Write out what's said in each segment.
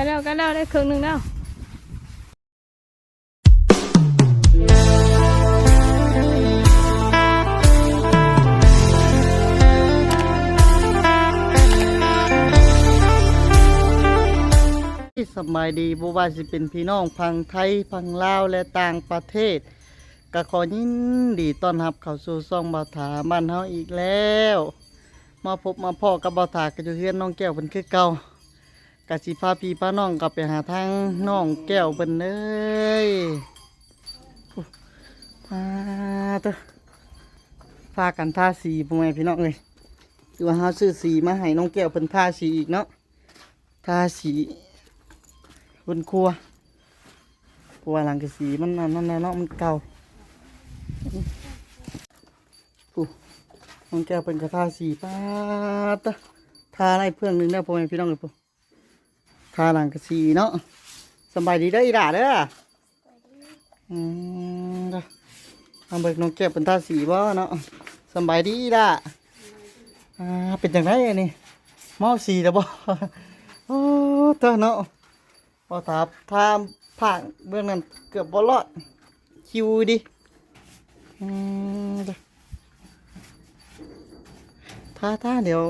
กันแล้วกันแล้วได้ครึ่งหนึ่งแล้วสบายดีบ่ว่าสิเป็นพี่น้องพังไทยพังลาวและต่างประเทศก็ขอยินดีต้อนรับเข้าสู่ซ่องบาถาบ้านเฮาอีกแล้ว มาพบมาพ่อกับบาถาก็อยู่เฮือนน้องแก้วเพิ่นคือเก่า กะสิพาพี่พาน้องกลับไปหาทางน้องแก้วเพิ่นเลยอุ๊ยมาเด้อพากันทาสีพ่อแม่พี่น้องเอ้ยคือว่าเฮาซื้อสีมาให้น้องแก้วเพิ่นทาสีอีกเนาะทาสีบนครัวครัวหลังกระสีมันนั่นนั่นเนาะมันเก่าผู้มันแก้วเป็นกระทาสีป้าตะทาอะไรเพื่อนหนึ่งได้พ่อแม่พี่น้องเลยปุ๊ ทาหลังกระสีเนาะสบายดีเด้ออีด่าเด้ออืมเด้อทำเบิกน้องแก้วเป็นทาสีบ่เนาะสบายดีอีด่าอ่าเป็นจังไรอันนี้เมาสีแล้วบ่ โอ้เต้อเนาะพอถามทามผ่านเบื้องนั้นเกือบบอลอดคิวดิอืมเด้อท่าท่าเดี๋ยว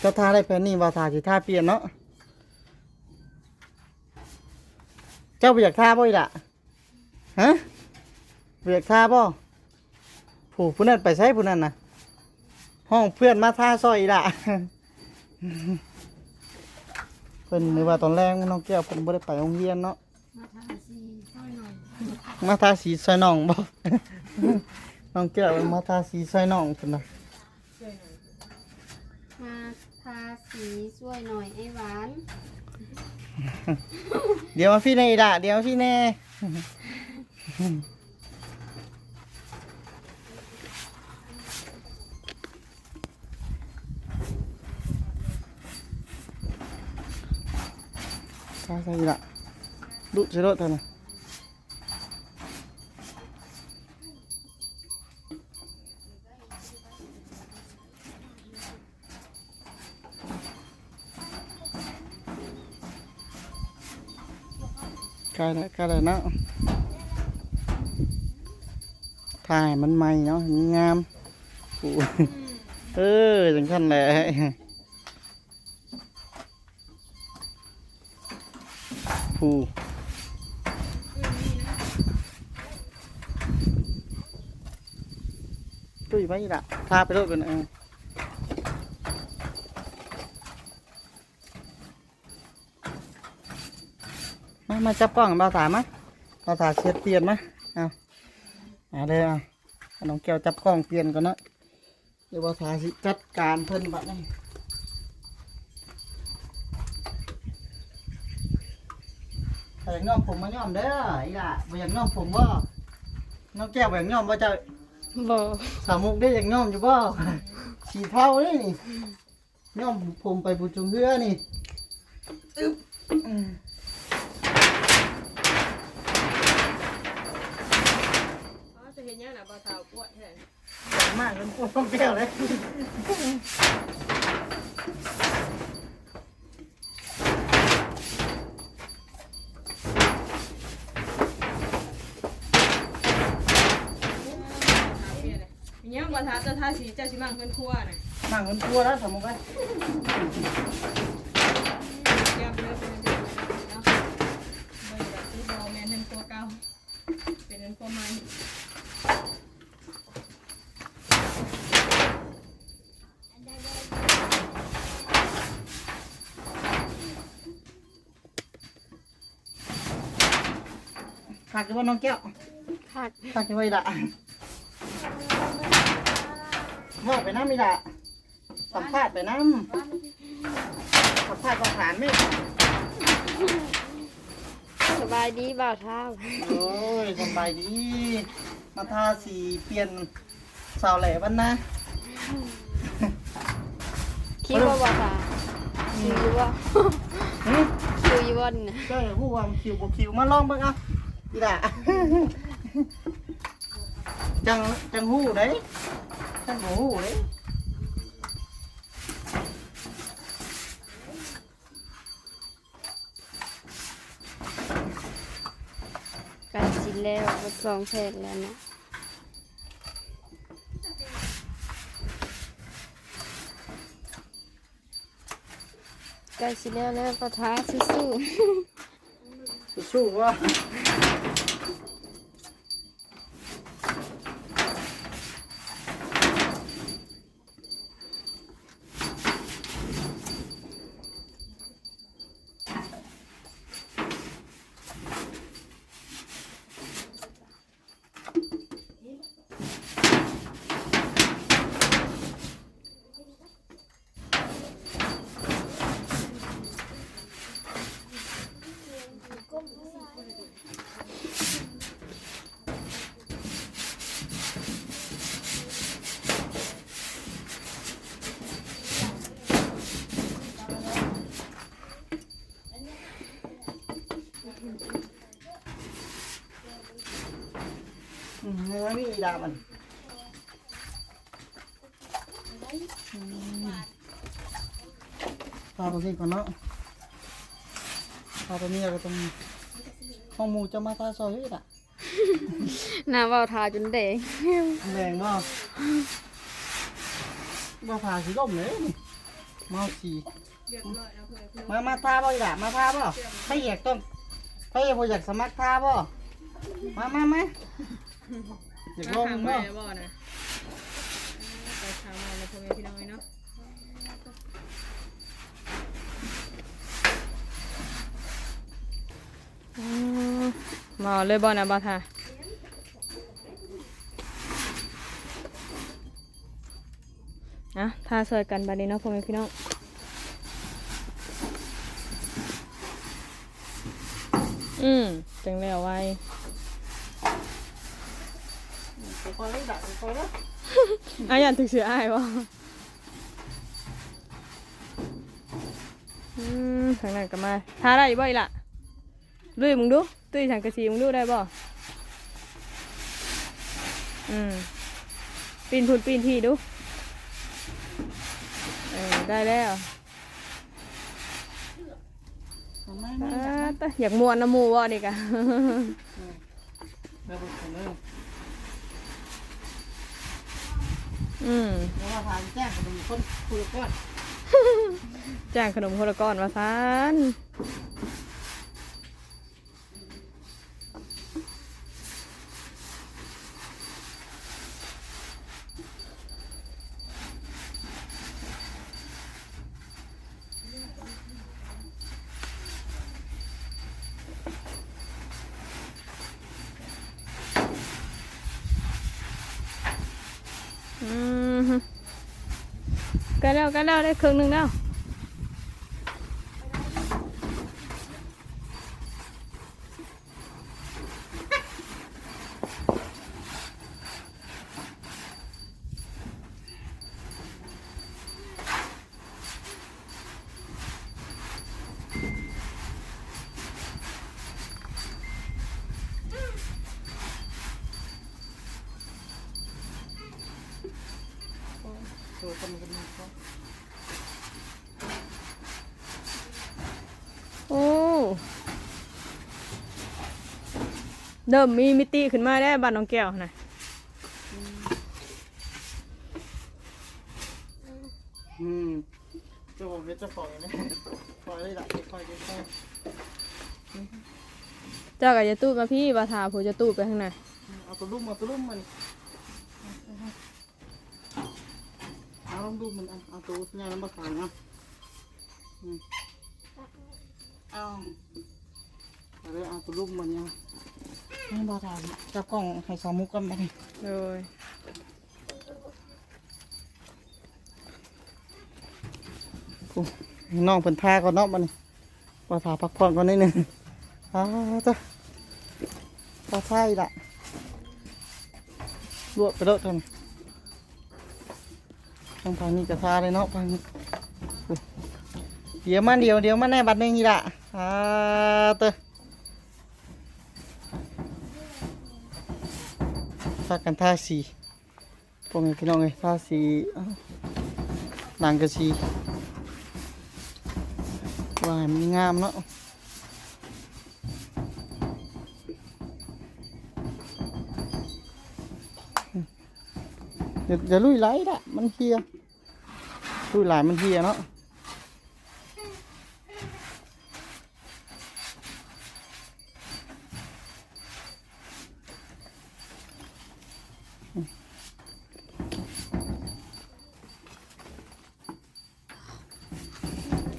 เจะท่าได้แพนนี่ว่าท่าสิท่าเปลี่ยนเนาะ เจ้าไปอยากท่าบ่อีกละฮะไปอยากท่าบ่ผู้ผู้นั้นไปใช้ผู้นั้นนะห้องเพื่อนมาท่าซอยอีกละเพิ่นนึกว่าตอนแรกน้องแก้วเพิ่นบ่ได้ไปโรงเรียนเนาะมาทาสีซอยน้องบ่น้องแก้วมาทาสีซอยน้องเพิ่นน่ะมา ทาสีช่วยหน่อยไอ้หวาน เดี๋ยวมาพี่แน่อีด่าเดี๋ยวมาพี่แน่ใช่ใช่อีด่าดุสิ กล้แล้วใกล้แล้วเนาะถ่ายมันใหม่เนาะมันงามโอ้ยเออจังขั้นแหละผู้ตุ้ยไปอีกละทาไปโลดกันเออ มามาจับกล้องมาถามมามาถามเช็ดเปลี่ยนมาเอาเอาเลยเอาเอาน้องแก้วจับกล้องเปลี่ยนก่อนเนาะเดี๋ยวว่าถาสิจัดการเพิ่นบัดนี้ถ้าอยากย้อมผมมาย้อมเด้ออีล่ะบ่อยากย้อมผมบ่น้องแก้วบ่อยากย้อมบ่เจ้าบ่สามมุกได้อย่างง่อมอยู่บ่สีเทาเลยนี่ง่อมผมไปบุจุงเรือนี่อึ๊บอืม จะเห็ นยังน่ะบ่เท้าปวดแท้ใหญ่มากเลยพวกต้องแก้วเลยยังบ่ทาจะทาสีเจ้าสิมั่งเพิ่นครัวน่ะ นั่งบนครัวแล้วสามมุกเลย แก้มเด้อเป็นเด้อเนาะบ่แบบที่บ่แม่นเพิ่นครัวเก่าเป็นเพิ่นครัวใหม่ ขาดกันว่าน้องแก้วขาดขาดกันไว้ละว่าไปน้ำไม่ละสัมภาษณ์ไปน้ำสัมภาษณ์กองฐานไหมสบายดีบ่าวเท้าโอ้ยสบายดี มาทาสีเปลี่ยนสาวแหล่บ้านนะคิวบ่บ่าวเท้าคิวอยู่บ่หืมคิวอยู่บ่นี่นะเจ้าอย่าพูดว่ามันคิวบ่คิวมาลองเบิ่งเอา อีหล่ะ จังจังหู้ได้จังบ่หู้ได้ไกันจิแล้วก็สองแผ่นแล้วนะใกันจินแล้วแล้วก็ท้าสู้สู้ สู้ว่ อืมแล้วนี่ดามันพาตัวนี้ก่อนเนาะพาตัวนี้ก็ต้องห้องหมูจะมาตาซอยอะๆน้ำเว่าทาจนแดงแรงบ่บ่พาสีล่มเลยนี่เมาสีเรียบร้อยแล้วเพื่อนเพื่อนมามาทาบ่อีหล่ะมาทาบ่ถ้าอยากต้องถ้าอยากบ่อยากสมัครทาบ่มามามา อยากลองทางบ่ไปบ่นะไปทางมาแล้วพ่อแม่พี่น้องเนาะมาเลยบ่นะบ่ท่าอะท่าสวยกันบัดนี้เนาะพ่อแม่พี่น้องอืมจังแล้วไว้ ค อยเลยด่าคอยเลยอายันถึกเสืออายวะอืมทางนั้นก็มาทาได้บ่อีล่ะลุยมึงดูตุ้ยสังกะสีมึงดูได้บ่อืมปีนพุ่นปีนที่ดูเออได้แล้วมาอ่ามาตะอยากมวนน้ำหมูบ่นี่กะ เดี๋ยวผมเริ่มอืมเดี๋ยวว่าทางแจ้งกับคนคุยก่อนจ้างขนมคนละก้อนมาซานอืมฮึ กันแล้วกันแล้วได้ครึ่งหนึ่งแล้วคนกันนี้ก็ โอ้ เดิมมีมิติขึ้นมาได้บ้านน้องแก้วนะอืมเจ้าผมเป็นเจ้าของนะคอยเลยด่าคอยคอยเจ้ากับจะตู้มาพี่บาทาผู้จะตู้ไปข้างในเอาตัวลูกมาตัวลูกมันเอาลองดูมันเอาตัวเนี่ยน้ำมาขายนะเอาเอาเลยเอาตัวลูกมันเนี่ย นี่บาทาจับกล้องให้สามุกกันมาดิเลยน้องเป็นท่าก่อนเนาะมันบาทาพักผ่อนก่อนนิดนึงอ้าวจ้ะบาทาอีกละลวกไปแล้วท่านทางทางนี้จะทาเลยเนาะทางนี้เดี๋ยวมาเดี๋ยวเดี๋ยวมาแน่บัดหนึงนี่ละอ่าเตอ พากันท่าสีพวกพี่น้องเลยท่าสีนางกระสีว่ามันงามเนาะเดี๋ยวลุยไหลละมันเฮียลุยไหลมันเฮียเนาะ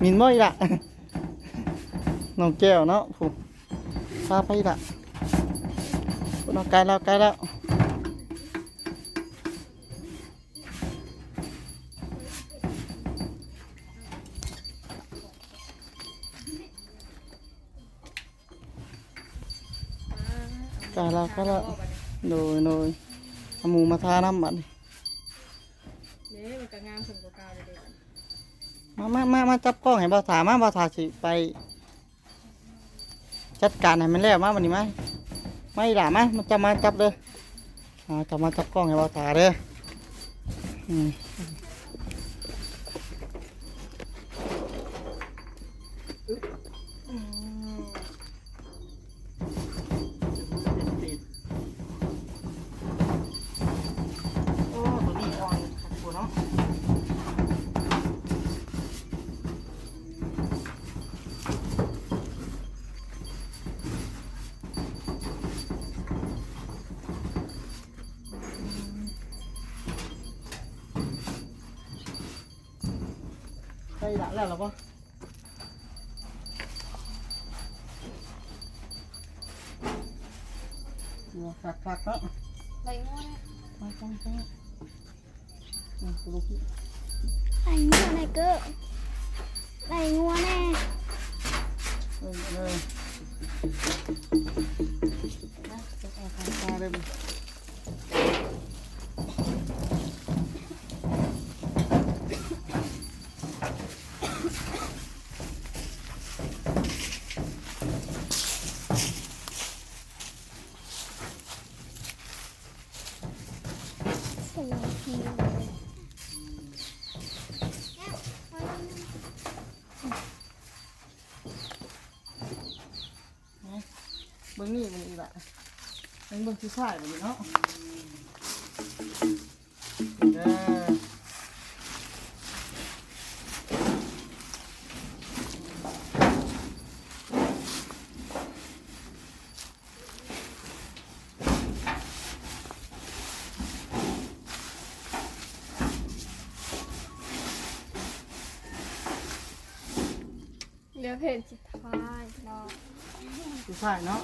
มินม้อยละน้องแก้วเนาะผู้พาไปละน้องไกลแล้วไกลแล้วไกลแล้วไกลแล้วโดยโดยหมูมาทาน้ำบัดนี้เด้มันก็งามขึ้นกว่าเก่าเลย มามามามาจับกล้องให้บ่าวถามาบ่าวถาสิไป จัดการให้มันแล้วมาวันนี้มาไม่ด่ามามันจะมาจับเลยอ่าจะมาจับกล้องให้บ่าวถาเด้ออืม ใช่ละแล้วหรอปะหัวฝักฝักๆเนาะไรง้อเนี่ย ไปไปไปอืมดูพี่ ไรง้อไหนเก้อไรง้อแน่ เออเลยนะจะเอาทางตาเลยมั้ยเบิ่งนี่มันอีกละมันเบิ่งที่ซ้ายมันเนาะเด้อเหลือเพจสุดท้ายรอที่ซ้ายเนาะ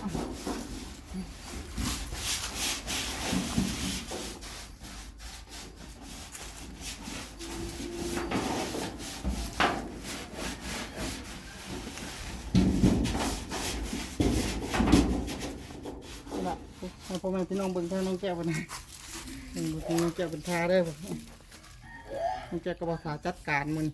นี่ละให้ พ่อแม่พี่น้องเบิ่งทางน้องแก้วกันนะเบิ่งทางน้องแก้วเป็นทาได้อบ่น้องแก้วก็ภาษาจัดการมัน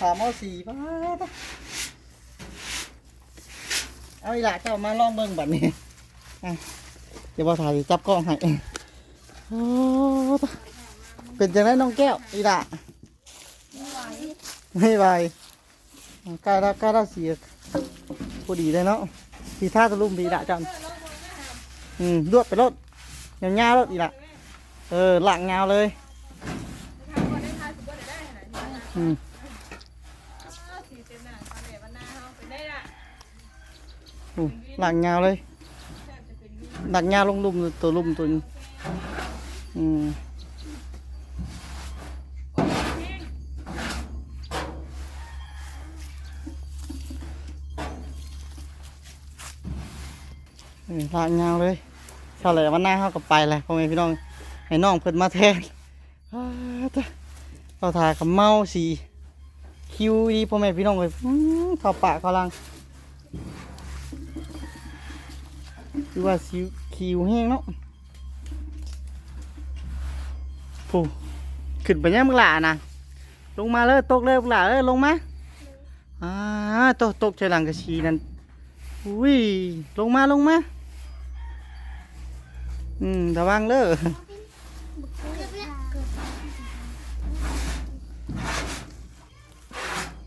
ภาษามอสี่ป้าเอาอีหละเจ้ามาลองเบิ่งแบัดนี้เดี๋ยวพอถ่ายจับกล้องให้โอ้ตะเป็นจังไดน้องแก้วอีหละไหวไม่ไหวใกล้แล้วใกล้แล้วเสียพอดีเลยเนาะสีท่าตะลุ่มดีละจันอืมรวดไปรถยาวๆแล้วอีละเออหลังยาเลยทา หลังยาวเลยหลังยาวลงลุมตัวลุมตัวนี้อืมเออหลังยาวเลยเท่าไหร่วันหน้าเขาก็ไปแหละพ่อแม่พี่น้องให้น้องเพิ่นมาแทนอ้าวจ้ะเราทากับเมาสีคิวดีพ่อแม่พี่น้องเลยอื้อเข้าปากเข้าลัง คือว่าสิวคิวแห้งเนาะผู้ขึ้นไปยังมึงหล่านะลงมาเลยตกเลยมึงหล่าเลยลงมาอ่าตกตกใจหลังกระชีนั่นอุ้ยลงมาลงมาอืมระวังเด้อ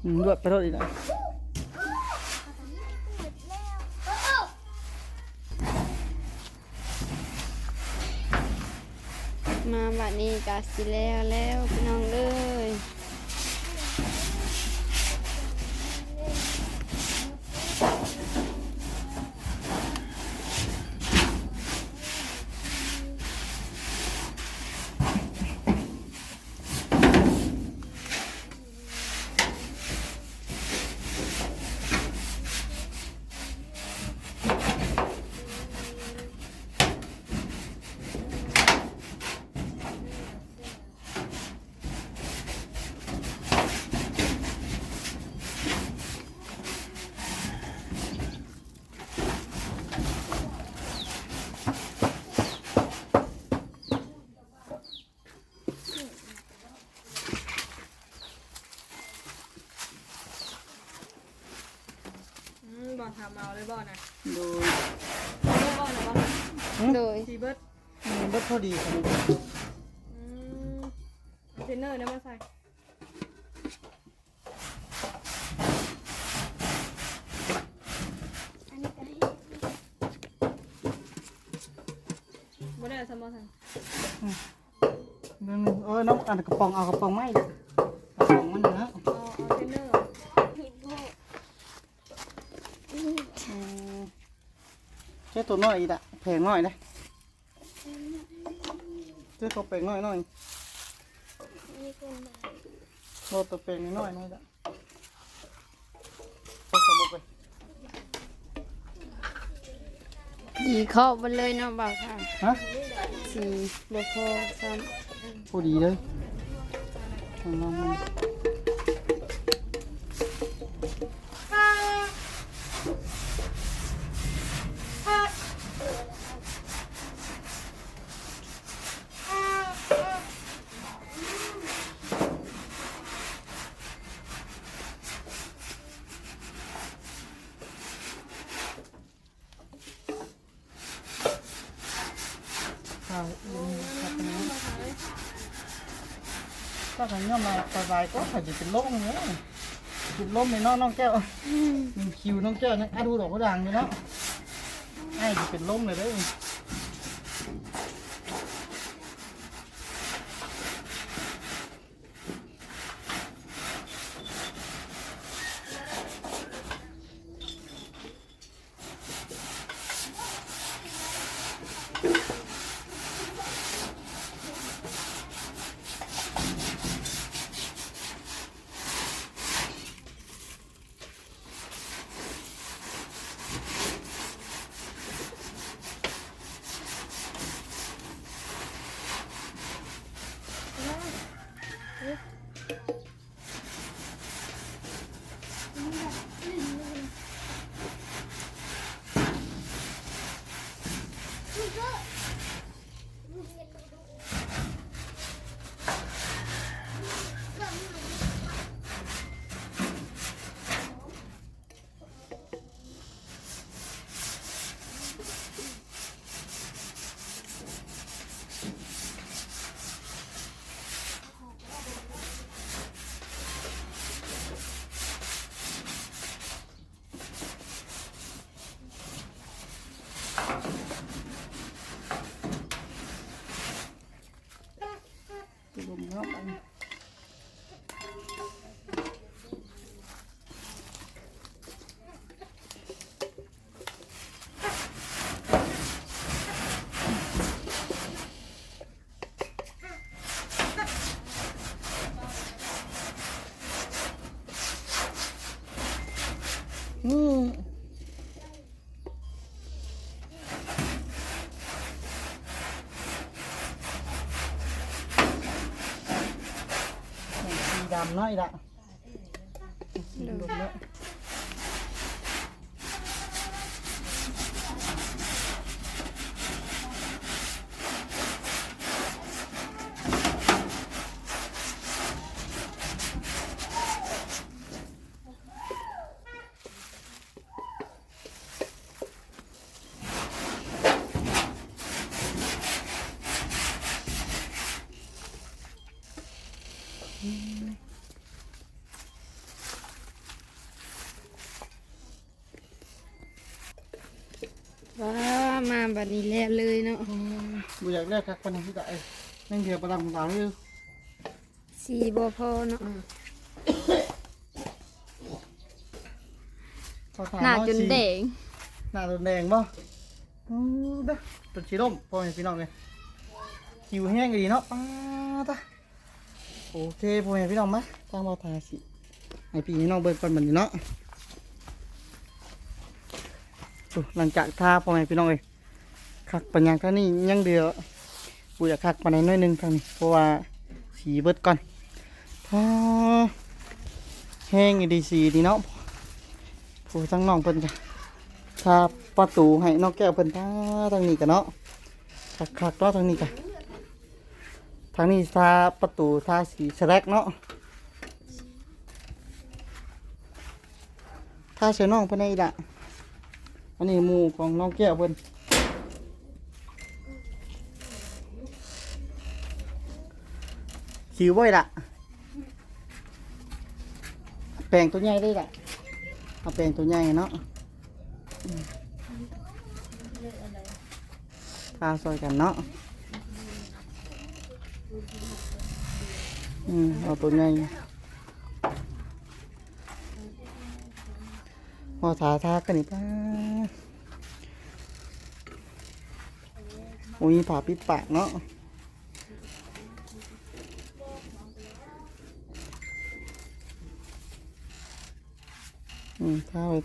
อืมด้วยไปรถอีกแล้ว มาบัดนี้กาสิแล้วแล้วพี่น้องเอ้ย ทำเอาเลยบอลนะโดยบอลนะบอลโดยสีเบิร์ดมันรถพอดีครับอืมเอาเทรนเนอร์เนี่ยมาใส่บ่ได้เอาสมอสันนั่นเออน้องอันกระป๋องเอากระป๋องไม้ดิกระป๋องมันนะ เอาเอาเทรนเนอร์ อืมแค่ ตัวน้อยอีกอะแพงน้อยนะเจ้าตัวแพงน้อยน้อยโลตัวแพงน้อยน้อยละเอาสมมุติไปดีเข้าไปเลยเนาะบ่าวค่ะฮะสีบ่พอซ้พอดีเลยเอาลองมันข้าวอืมครับอันนี้ ถ้าขันย่อมมา สบายก็อาจจะเป็นล่มเนี่ยจุดล่มในน้องน้องแก้วมีคิวน้องแก้วนะอะดูดอกกระดังอยู่เนาะไอ้จะเป็นล่มเลยเด้อ 哥。Ừ. đi Làm nói đã. มาบัดนี้แล้วเลยเนาะบุอยากได้คักปานนั้นที่ได้นั่งเดียวประดำของเราอยู่สีบ่พอเนาะพอถามหน้าว่จนสีแดงหน้าจนแดงบ่อู้เด้อจนสีร่มพ่อแม่พี่น้องเลยหิวแห้งดีเนาะป้าตะโอเคพ่อแม่พี่น้องมาทางเราทาสิให้พี่น้องเบิ่งก่อนบัดนี้เนาะดูหลังจากทาพ่อแม่พี่น้องเลย คักปัญญาท่านี้ยังเดือกูอยากคักปานใดหน้อยนึงทางนี้เพราะว่าสีเบิดก่อนพอแห้งดีสีดีเนาะผู้ทั้งน้องเพิ่นจ้ะถ้าประตูให้น้องแก้วเพิ่นท่าทางนี้กันเนาะคักคักเนาะทางนี้กันทางนี้ทาประตูทาสีแสลกเนาะทาเสือน้องเพิ่นได้ละอันนี้หมูของน้องแก้วเพิ่น คิวบ่อยละแปลงตัวใหญ่ได้ละเอาแปลงตัวใหญ่เนาะทาซอยกันเนาะอืมเอาตัวใหญ่พอทาทากันนี่ป้าโอ้ยผ่าปิดปากเนาะ อืมทาไว้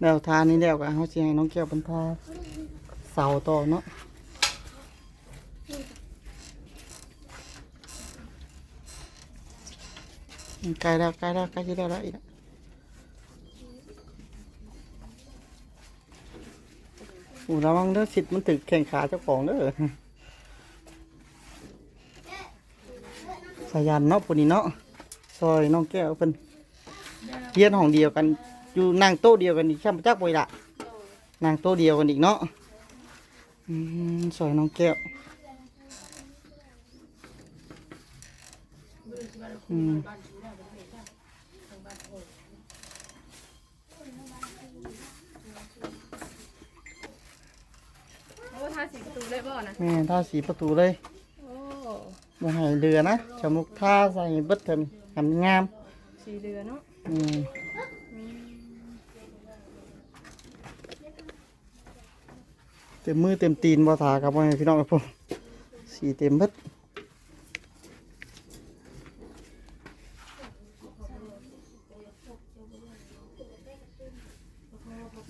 แล้วทานี้แล้วก็เขาสิให้น้องแก้วเป็นทาเสาต่อเนาะอืมใกล้แล้วใกล้แล้วใกล้จะได้แล้วอีกแล้ว อ้ระวังเด้อสิทธิ์มันตึกแข่งขาเจ้าของเด้อสายันเนาะปุ่นี้เนาะซอยน้องแก้วเป็นเฮียนห้องเดียวกันอยู่นั่งโต๊ะเดียวกันอีกช่างจักบ่อยละนั่งโต๊ะเดียวกันอีกเนาะอืมสวยน้องแก้วอืม โอ้ทาสีประตู เลยบ่นะแม่ท่าสีประตูเลยโอ้บ่ให้เรือนะชมุกท่าใส่เบิดเถินทำงามสีเรือเนาะอืมเต็มมือเต็มตีนบ่ทาครับพ่อแม่พี่น้องครับผมสีเต็มเบิด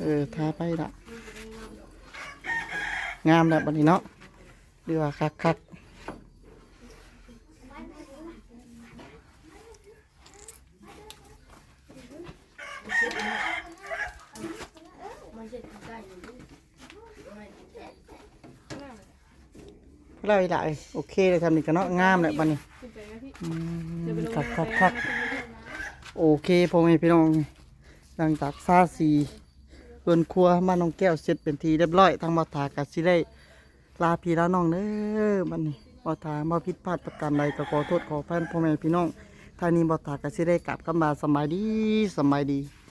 เออทาไปละ งามแล้วบัดนี้เนาะเรือว่าคักคักเราอีกละเอ้โอเคเลยทำนี่กันเนาะงามแล้วบัดนี้คักคักคักโอเคพ่อแม่พี่น้องหลังจากซาสี เรือนครัวมาน้องแก้วเสร็จเป็นทีเรียบร้อยทางมาถากับสิได้ลาพี่แล้วน้องเน้อบัดนี้บ่ถามาผิดพลาดประการใดก็ขอโทษขอแฟนพ่อแม่พี่น้องท่านี้บ่ถากับสิได้กลับกันมาสำบายดีสำบายดี